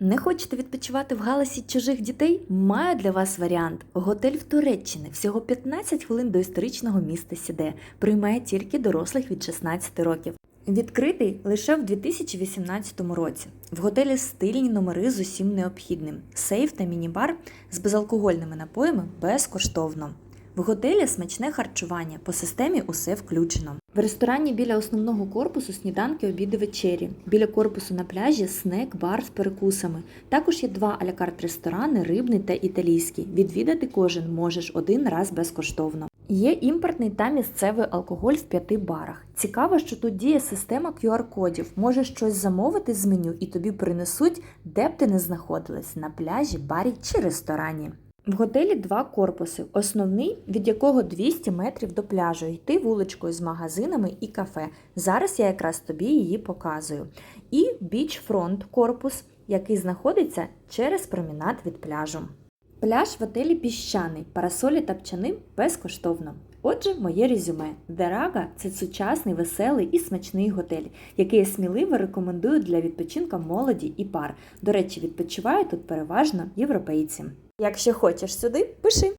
Не хочете відпочивати в галасі чужих дітей? Маю для вас варіант. Готель в Туреччині всього 15 хвилин до історичного міста Сіде. Приймає тільки дорослих від 16 років. Відкритий лише в 2018 році. В готелі стильні номери з усім необхідним. Сейф та міні-бар з безалкогольними напоями безкоштовно. В готелі смачне харчування, по системі усе включено. В ресторані біля основного корпусу сніданки, обіди, вечері. Біля корпусу на пляжі снек, бар з перекусами. Також є два алякарт ресторани, рибний та італійський. Відвідати кожен можеш один раз безкоштовно. Є імпортний та місцевий алкоголь в п'яти барах. Цікаво, що тут діє система QR-кодів. Можеш щось замовити з меню і тобі принесуть, де б ти не знаходилась на пляжі, барі чи ресторані. В готелі два корпуси. Основний, від якого 200 метрів до пляжу, йти вуличкою з магазинами і кафе. Зараз я якраз тобі її показую. І бічфронт корпус, який знаходиться через промінат від пляжу. Пляж в отелі піщаний, парасолі та пчани безкоштовно. Отже, моє резюме. Дерага це сучасний, веселий і смачний готель, який я сміливо рекомендую для відпочинка молоді і пар. До речі, відпочивають тут переважно європейці. Якщо хочеш сюди, пиши.